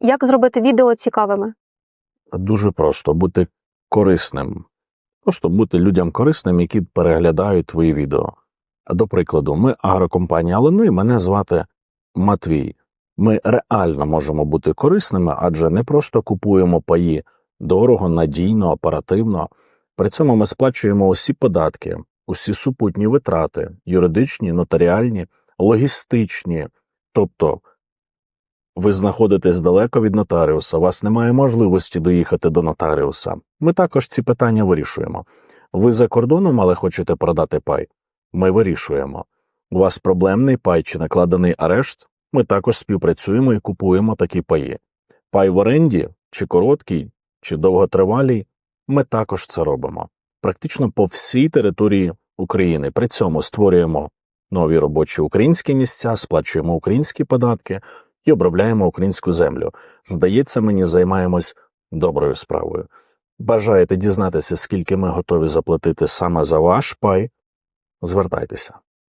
Як зробити відео цікавими? Дуже просто бути корисним. Просто бути людям корисним, які переглядають твої відео. До прикладу, ми агрокомпанія Алани, мене звати Матвій. Ми реально можемо бути корисними, адже не просто купуємо паї дорого, надійно, оперативно. При цьому ми сплачуємо усі податки, усі супутні витрати, юридичні, нотаріальні, логістичні. Тобто ви знаходитесь далеко від нотаріуса, у вас немає можливості доїхати до нотаріуса. Ми також ці питання вирішуємо. Ви за кордоном, але хочете продати пай? Ми вирішуємо. У вас проблемний пай чи накладений арешт? Ми також співпрацюємо і купуємо такі паї. Пай в оренді, чи короткий, чи довготривалий, ми також це робимо. Практично по всій території України. При цьому створюємо нові робочі українські місця, сплачуємо українські податки і обробляємо українську землю. Здається, мені займаємось доброю справою. Бажаєте дізнатися, скільки ми готові заплатити саме за ваш пай? Звертайтеся.